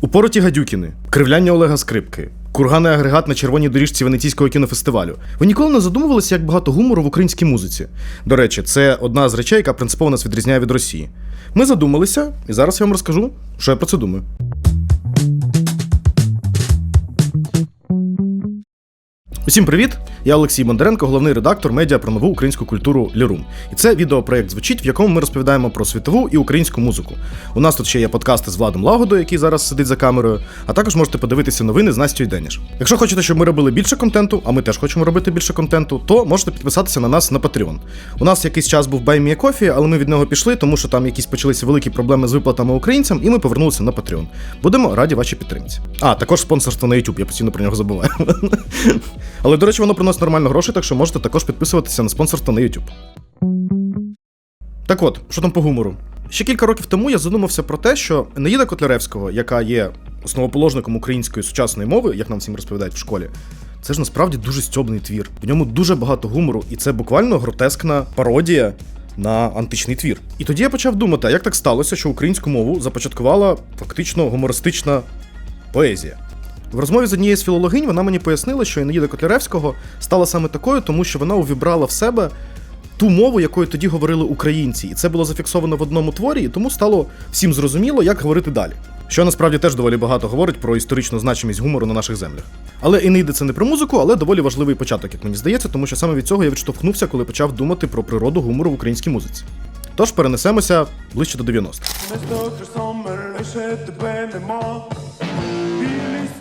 Упороті гадюкіни, кривляння Олега Скрипки, курганий агрегат на червоній доріжці Венеційського кінофестивалю. Ви ніколи не задумувалися, як багато гумору в українській музиці. До речі, це одна з речей, яка принципово нас відрізняє від Росії. Ми задумалися, і зараз я вам розкажу, що я про це думаю. Усім привіт! Я Олексій Бондаренко, головний редактор медіа про нову українську культуру Лірум. І це відеопроект звучить, в якому ми розповідаємо про світову і українську музику. У нас тут ще є подкасти з Владом Лагодою, який зараз сидить за камерою, а також можете подивитися новини з Настю Деніш. Якщо хочете, щоб ми робили більше контенту, а ми теж хочемо робити більше контенту, то можете підписатися на нас на Patreon. У нас якийсь час був a Coffee, але ми від нього пішли, тому що там якісь почалися великі проблеми з виплатами українцям, і ми повернулися на Patreon. Будемо раді вашій підтримці. А, також спонсорство на YouTube, я постійно про нього забуваю. Але, до речі, воно приносить нормально грошей, так що можете також підписуватися на спонсорство на YouTube. Так от, що там по гумору? Ще кілька років тому я задумався про те, що Енеїда Котляревського, яка є основоположником української сучасної мови, як нам всім розповідають в школі, це ж насправді дуже стьобний твір. В ньому дуже багато гумору, і це буквально гротескна пародія на античний твір. І тоді я почав думати, як так сталося, що українську мову започаткувала фактично гумористична поезія. В розмові з однією з філологинь вона мені пояснила, що Енеїда Котляревського стала саме такою, тому що вона увібрала в себе ту мову, якою тоді говорили українці, і це було зафіксовано в одному творі, і тому стало всім зрозуміло, як говорити далі. Що насправді теж доволі багато говорить про історичну значимість гумору на наших землях. Але Енеїда це не про музику, але доволі важливий початок, як мені здається, тому що саме від цього я відштовхнувся, коли почав думати про природу гумору в українській музиці. Тож перенесемося ближче до 90-х.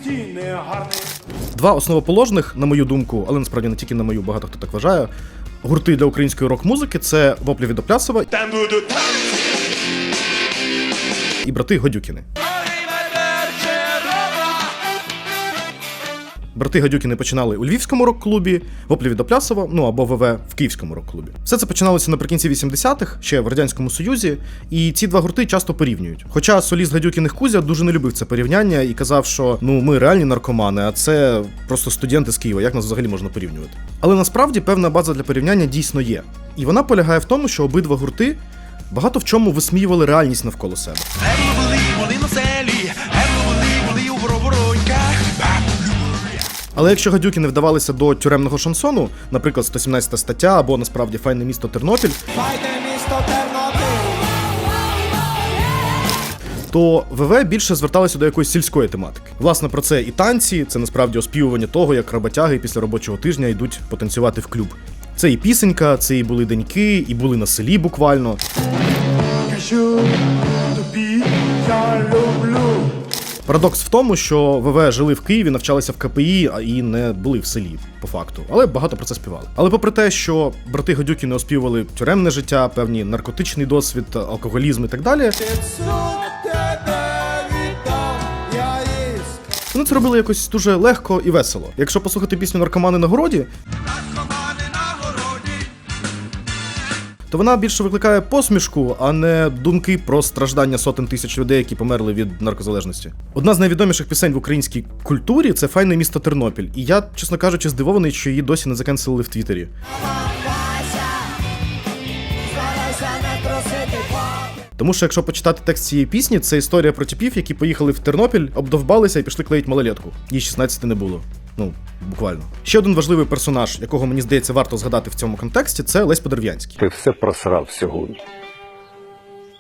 Стіни гарні. Два основоположних, на мою думку, але насправді не тільки на мою, багато хто так вважає. Гурти для української рок-музики це Воплі від Оплясова Там і брати Годюкіни. Брати Гадюкіни починали у Львівському рок-клубі, Воплі від Оплясова, ну або ВВ в Київському рок-клубі. Все це починалося наприкінці 80-х, ще в Радянському Союзі, і ці два гурти часто порівнюють. Хоча соліст Гадюкіних Кузя дуже не любив це порівняння і казав, що ну ми реальні наркомани, а це просто студенти з Києва, як нас взагалі можна порівнювати. Але насправді певна база для порівняння дійсно є. І вона полягає в тому, що обидва гурти багато в чому висміювали реальність навколо себе. Але якщо гадюки не вдавалися до тюремного шансону, наприклад, 117 стаття або насправді файне місто Тернопіль, Файне місто Тернопіль! то ВВ більше зверталися до якоїсь сільської тематики. Власне, про це і танці, це насправді оспівування того, як роботяги після робочого тижня йдуть потанцювати в клуб. Це і пісенька, це і були деньки, і були на селі буквально. Парадокс в тому, що ВВ жили в Києві, навчалися в КПІ, і не були в селі, по факту. Але багато про це співали. Але попри те, що брати Гадюки не оспівали тюремне життя, певні наркотичний досвід, алкоголізм і так далі. Вони це робили якось дуже легко і весело. Якщо послухати пісню Наркомани на городі, то вона більше викликає посмішку, а не думки про страждання сотень тисяч людей, які померли від наркозалежності. Одна з найвідоміших пісень в українській культурі це файне місто Тернопіль. І я, чесно кажучи, здивований, що її досі не закенселили в Твіттері. Тому що якщо почитати текст цієї пісні, це історія про типів, які поїхали в Тернопіль, обдовбалися і пішли клеїть малолетку. Їй 16 не було. Ну, буквально. Ще один важливий персонаж, якого мені здається варто згадати в цьому контексті, це Лесь Подерв'янський. Ти все просрав сьогодні.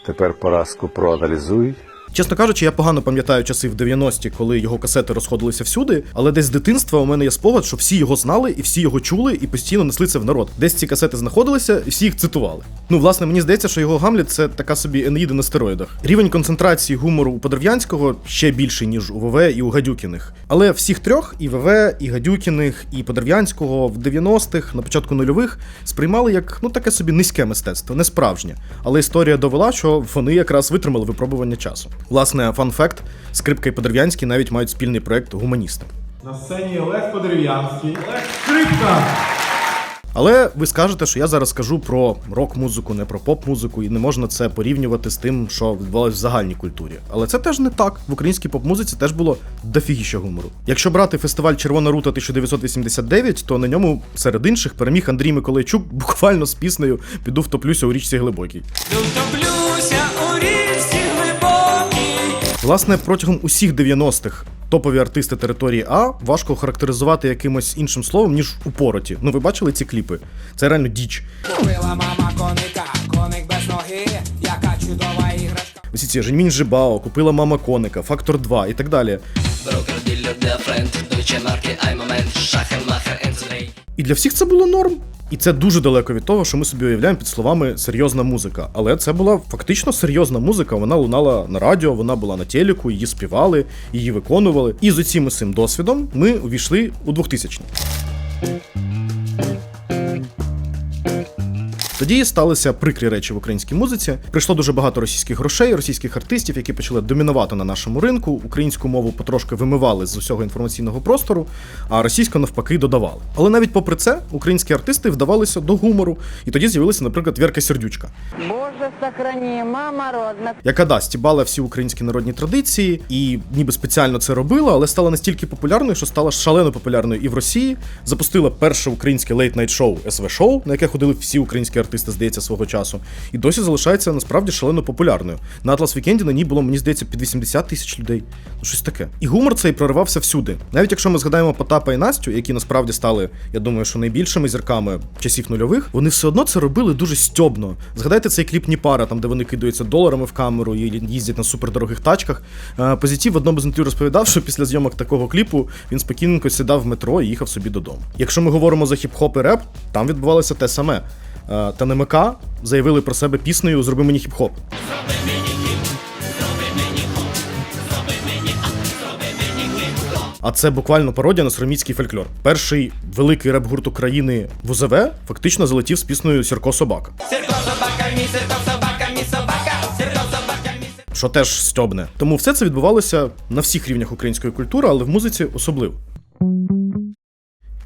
Тепер поразку проаналізуй. Чесно кажучи, я погано пам'ятаю часи в 90-ті, коли його касети розходилися всюди, але десь з дитинства у мене є спогад, що всі його знали і всі його чули і постійно несли це в народ. Десь ці касети знаходилися, і всі їх цитували. Ну, власне, мені здається, що його Гамліт це така собі Енеїда на стероїдах. Рівень концентрації гумору у Подерв'янського ще більший, ніж у ВВ і у Гадюкіних. Але всіх трьох, і ВВ, і Гадюкіних, і Подерв'янського в 90-х, на початку нульових, сприймали як ну таке собі низьке мистецтво, не справжнє. Але історія довела, що вони якраз витримали випробування часу. Власне, фан-факт, скрипка і Подерв'янський навіть мають спільний проект гуманісти. На сцені Олег Подерев'янський. Олег Скрипка! Але ви скажете, що я зараз скажу про рок-музику, не про поп-музику, і не можна це порівнювати з тим, що відбувалося в загальній культурі. Але це теж не так. В українській поп-музиці теж було дофігіще гумору. Якщо брати фестиваль Червона рута 1989, то на ньому серед інших переміг Андрій Миколайчук буквально з піснею Піду втоплюся у річці глибокій. Втоплюся у річці глибокій. Власне, протягом усіх 90-х топові артисти території А важко охарактеризувати якимось іншим словом, ніж упороті. Ну, ви бачили ці кліпи? Це реально діч. Купила мама коника, коник без ноги, яка чудова іграшка. Усі ці Женьмінь Жибао, купила мама коника, Фактор 2 і так далі. І для всіх це було норм. І це дуже далеко від того, що ми собі уявляємо під словами серйозна музика. Але це була фактично серйозна музика. Вона лунала на радіо, вона була на телеку, її співали, її виконували. І з усім цим досвідом ми увійшли у 2000-ні. Тоді сталися прикрі речі в українській музиці. Прийшло дуже багато російських грошей, російських артистів, які почали домінувати на нашому ринку. Українську мову потрошки вимивали з усього інформаційного простору, а російську навпаки додавали. Але навіть попри це, українські артисти вдавалися до гумору, і тоді з'явилася, наприклад, Вірка Сердючка, Боже, сохрани, мама родна. яка да, стібала всі українські народні традиції і ніби спеціально це робила, але стала настільки популярною, що стала шалено популярною і в Росії. Запустила перше українське лейт-найт шоу СВ шоу, на яке ходили всі українські артисти, здається, свого часу, і досі залишається насправді шалено популярною. На Атлас Вікенді на ній було, мені здається, під 80 тисяч людей. Ну, щось таке. І гумор цей проривався всюди. Навіть якщо ми згадаємо Потапа і Настю, які насправді стали, я думаю, що найбільшими зірками часів нульових, вони все одно це робили дуже стьобно. Згадайте цей кліп Ніпара, там де вони кидаються доларами в камеру і їздять на супердорогих тачках. Е, Позитив в одному з інтерв'ю розповідав, що після зйомок такого кліпу він спокійненько сідав в метро і їхав собі додому. Якщо ми говоримо за хіп-хоп і реп, там відбувалося те саме. Е, Та НМК заявили про себе піснею Зроби мені хіп-хоп. А це буквально пародія на сороміцький фольклор. Перший великий реп-гурт України в УЗВ фактично залетів з піснею Сірко Собака. Сірко собака, мі, сірко, собака, Що теж стьобне. Тому все це відбувалося на всіх рівнях української культури, але в музиці особливо.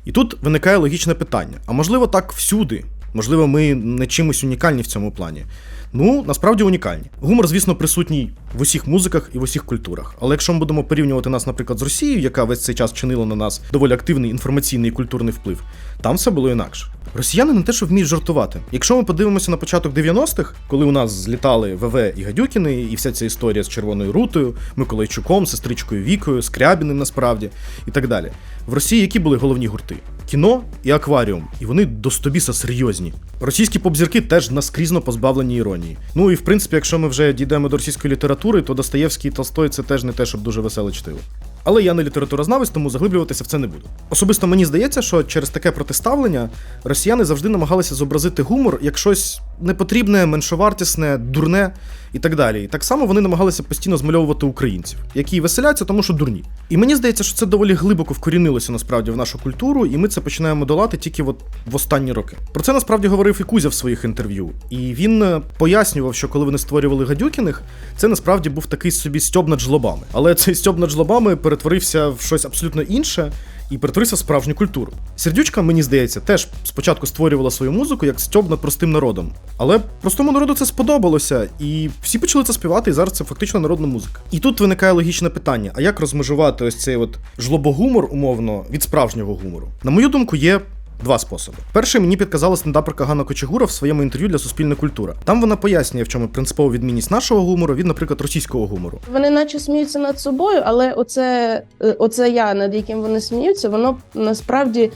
І тут виникає логічне питання: а можливо, так всюди? Можливо, ми не чимось унікальні в цьому плані. Ну, насправді унікальні. Гумор, звісно, присутній в усіх музиках і в усіх культурах. Але якщо ми будемо порівнювати нас, наприклад, з Росією, яка весь цей час чинила на нас доволі активний інформаційний і культурний вплив, там все було інакше. Росіяни не те, що вміють жартувати. Якщо ми подивимося на початок 90-х, коли у нас злітали ВВ і Гадюкіни, і вся ця історія з Червоною Рутою, Миколайчуком, сестричкою Вікою, Скрябіним насправді і так далі. В Росії які були головні гурти? Кіно і акваріум, і вони до стобіса серйозні. Російські поп-зірки теж наскрізно позбавлені іронії. Ну і в принципі, якщо ми вже дійдемо до російської літератури, то Достоєвський і Толстой це теж не те, щоб дуже веселе чтиво. Але я не літературознавець, тому заглиблюватися в це не буду. Особисто мені здається, що через таке протиставлення росіяни завжди намагалися зобразити гумор як щось непотрібне, меншовартісне, дурне і так далі. І так само вони намагалися постійно змальовувати українців, які веселяться, тому що дурні. І мені здається, що це доволі глибоко вкорінилося насправді в нашу культуру, і ми це починаємо долати тільки от в останні роки. Про це насправді говорив і Кузя в своїх інтерв'ю. І він е, пояснював, що коли вони створювали гадюкіних, це насправді був такий собі стьоб над жлобами. Але цей стьоб над жлобами перетворився в щось абсолютно інше. І перетворився в справжню культуру. Сердючка, мені здається, теж спочатку створювала свою музику як стьоб над простим народом. Але простому народу це сподобалося, і всі почали це співати, і зараз це фактично народна музика. І тут виникає логічне питання: а як розмежувати ось цей от жлобогумор, умовно, від справжнього гумору? На мою думку, є Два способи. Перший мені підказала стендаперка Ганна Кочегура в своєму інтерв'ю для Суспільна культура. Там вона пояснює, в чому принципова відмінність нашого гумору від, наприклад, російського гумору. Вони наче сміються над собою, але оце, е, оце я, над яким вони сміються, воно насправді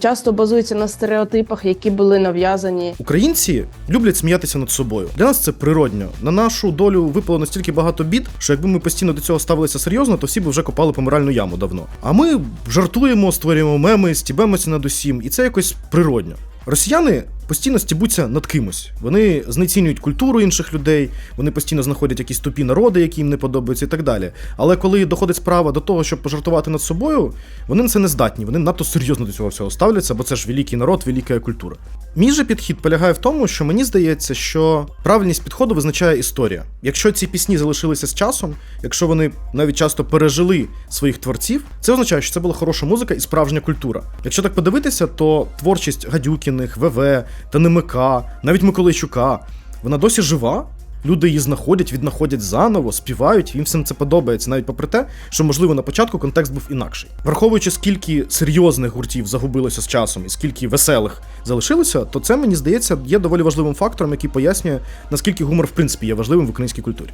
часто базується на стереотипах, які були нав'язані Українці люблять сміятися над собою. Для нас це природньо. На нашу долю випало настільки багато бід, що якби ми постійно до цього ставилися серйозно, то всі б вже копали помиральну яму давно. А ми жартуємо, створюємо меми, стібемося над усім, і це якось природньо. Росіяни постійно стібуться над кимось. Вони знецінюють культуру інших людей, вони постійно знаходять якісь тупі народи, які їм не подобаються, і так далі. Але коли доходить справа до того, щоб пожартувати над собою, вони на це не здатні. Вони надто серйозно до цього всього ставляться, бо це ж великий народ, велика культура. Мій же підхід полягає в тому, що мені здається, що правильність підходу визначає історія. Якщо ці пісні залишилися з часом, якщо вони навіть часто пережили своїх творців, це означає, що це була хороша музика і справжня культура. Якщо так подивитися, то творчість Гадюкіних, ВВ, ТНМК, навіть Миколайчука, вона досі жива. Люди її знаходять, віднаходять заново, співають, їм всім це подобається, навіть попри те, що можливо на початку контекст був інакший. Враховуючи, скільки серйозних гуртів загубилося з часом і скільки веселих залишилося, то це мені здається є доволі важливим фактором, який пояснює, наскільки гумор в принципі є важливим в українській культурі.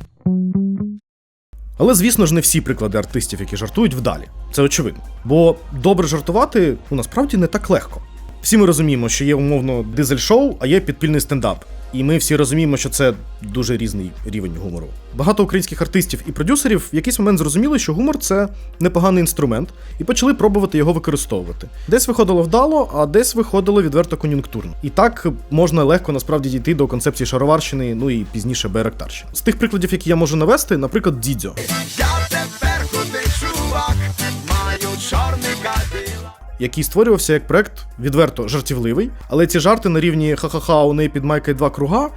Але звісно ж не всі приклади артистів, які жартують, вдалі. Це очевидно. Бо добре жартувати ну, насправді не так легко. Всі ми розуміємо, що є умовно дизель-шоу, а є підпільний стендап. І ми всі розуміємо, що це дуже різний рівень гумору. Багато українських артистів і продюсерів в якийсь момент зрозуміли, що гумор це непоганий інструмент, і почали пробувати його використовувати. Десь виходило вдало, а десь виходило відверто кон'юнктурно. І так можна легко насправді дійти до концепції шароварщини, ну і пізніше беректарщини. З тих прикладів, які я можу навести, наприклад, Дідзьо. Який створювався як проект відверто жартівливий, але ці жарти на рівні ха-ха-ха у неї під майкою два круга.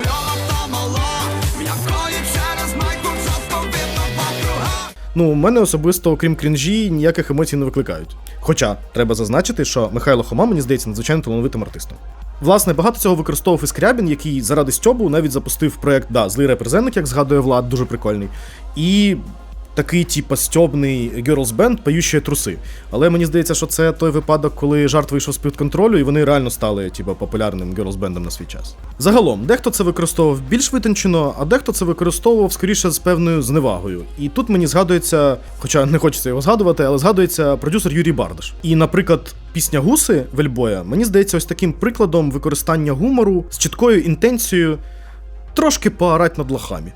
Ну, у мене особисто, окрім крінжі, ніяких емоцій не викликають. Хоча треба зазначити, що Михайло Хома, мені здається, надзвичайно талановитим артистом. Власне, багато цього використовував і Скрябін, який заради стьобу навіть запустив проект да, Злий репрезентник, як згадує Влад, дуже прикольний. І такий, типа, стьобний girls band «Поющі труси. Але мені здається, що це той випадок, коли жарт вийшов з-під контролю, і вони реально стали, типа, популярним girls бендом на свій час. Загалом, дехто це використовував більш витончено, а дехто це використовував скоріше з певною зневагою. І тут мені згадується, хоча не хочеться його згадувати, але згадується продюсер Юрій Бардаш. І, наприклад, пісня Гуси Вельбоя мені здається ось таким прикладом використання гумору з чіткою інтенцією трошки поорать над лохами.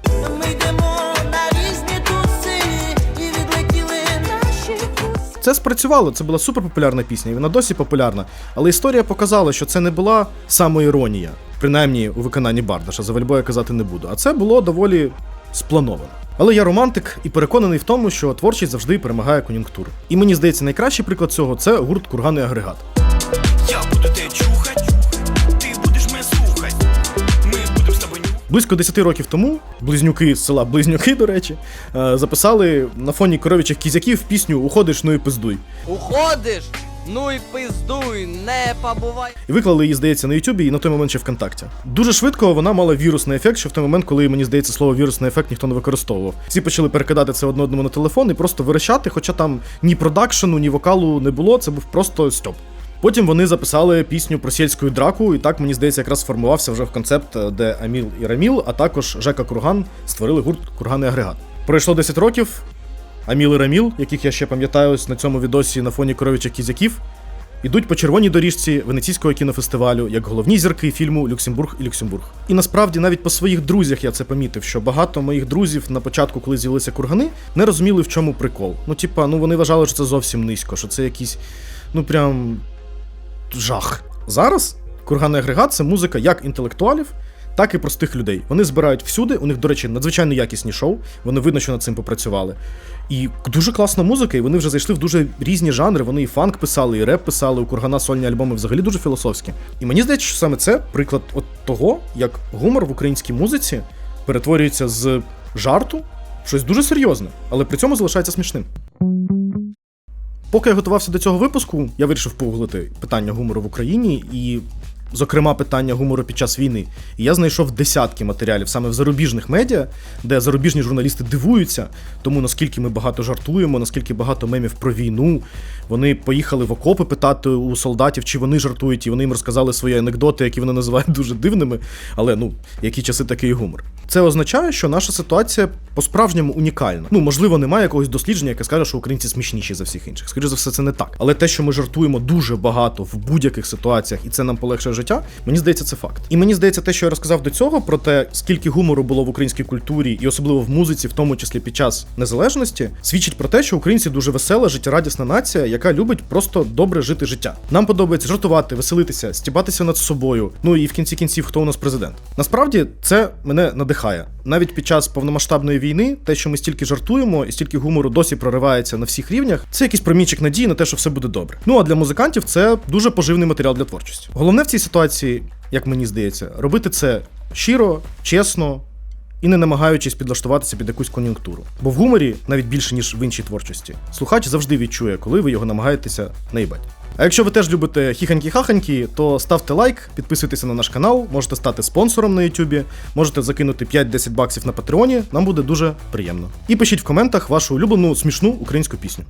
Це спрацювало, це була суперпопулярна пісня, і вона досі популярна. Але історія показала, що це не була самоіронія, принаймні у виконанні Бардаша, за Вельбоя казати не буду. А це було доволі сплановано. Але я романтик і переконаний в тому, що творчість завжди перемагає кон'юнктуру. І мені здається, найкращий приклад цього це гурт Курганий агрегат. Я буду Близько 10 років тому близнюки з села Близнюки, до речі, е, записали на фоні коров'ячих кізяків пісню Уходиш, ну і пиздуй. Уходиш? Ну і пиздуй, не побувай. І виклали її, здається, на Ютубі і на той момент ще ВКонтакті. Дуже швидко вона мала вірусний ефект, що в той момент, коли мені здається, слово вірусний ефект ніхто не використовував. Всі почали перекидати це одне одному на телефон і просто верещати, хоча там ні продакшену, ні вокалу не було, це був просто стьоп. Потім вони записали пісню про сільську драку, і так мені здається, якраз сформувався вже в концепт, е, де Аміл і Раміл, а також Жека Курган створили гурт Курганий агрегат. Пройшло 10 років. Аміл і Раміл, яких я ще пам'ятаю на цьому відосі на фоні коровічих кізяків, ідуть по червоній доріжці Венеційського кінофестивалю як головні зірки фільму Люксембург і Люксембург. І насправді навіть по своїх друзях я це помітив, що багато моїх друзів на початку, коли з'явилися кургани, не розуміли, в чому прикол. Ну, типа, ну вони вважали, що це зовсім низько, що це якийсь, ну прям жах. Зараз курганний агрегат це музика як інтелектуалів, так і простих людей. Вони збирають всюди. У них, до речі, надзвичайно якісні шоу. Вони видно, що над цим попрацювали. І дуже класна музика, і вони вже зайшли в дуже різні жанри. Вони і фанк писали, і реп писали. У кургана сольні альбоми взагалі дуже філософські. І мені здається, що саме це приклад от того, як гумор в українській музиці перетворюється з жарту в щось дуже серйозне, але при цьому залишається смішним. Поки я готувався до цього випуску, я вирішив погуглити питання гумору в Україні і, зокрема, питання гумору під час війни. І я знайшов десятки матеріалів саме в зарубіжних медіа, де зарубіжні журналісти дивуються, тому наскільки ми багато жартуємо, наскільки багато мемів про війну. Вони поїхали в окопи питати у солдатів, чи вони жартують, і вони їм розказали свої анекдоти, які вони називають дуже дивними. Але ну, які часи такий гумор. Це означає, що наша ситуація по-справжньому унікальна. Ну, можливо, немає якогось дослідження, яке скаже, що українці смішніші за всіх інших. Скоріше за все, це не так. Але те, що ми жартуємо дуже багато в будь-яких ситуаціях, і це нам полегшує життя, мені здається, це факт. І мені здається, те, що я розказав до цього, про те, скільки гумору було в українській культурі, і особливо в музиці, в тому числі під час незалежності, свідчить про те, що українці дуже весела, життєрадісна нація, яка любить просто добре жити життя. Нам подобається жартувати, веселитися, стібатися над собою. Ну і в кінці кінців, хто у нас президент. Насправді це мене надихає. Навіть під час повномасштабної війни, те, що ми стільки жартуємо і стільки гумору досі проривається на всіх рівнях, це якийсь промінчик надії на те, що все буде добре. Ну а для музикантів це дуже поживний матеріал для творчості. Головне в цій ситуації, як мені здається, робити це щиро, чесно. І не намагаючись підлаштуватися під якусь кон'юнктуру. Бо в гуморі, навіть більше, ніж в іншій творчості, слухач завжди відчує, коли ви його намагаєтеся наїбати. А якщо ви теж любите хіханькі-хаханькі, то ставте лайк, підписуйтеся на наш канал, можете стати спонсором на Ютубі, можете закинути 5-10 баксів на Патреоні, нам буде дуже приємно. І пишіть в коментах вашу улюблену смішну українську пісню.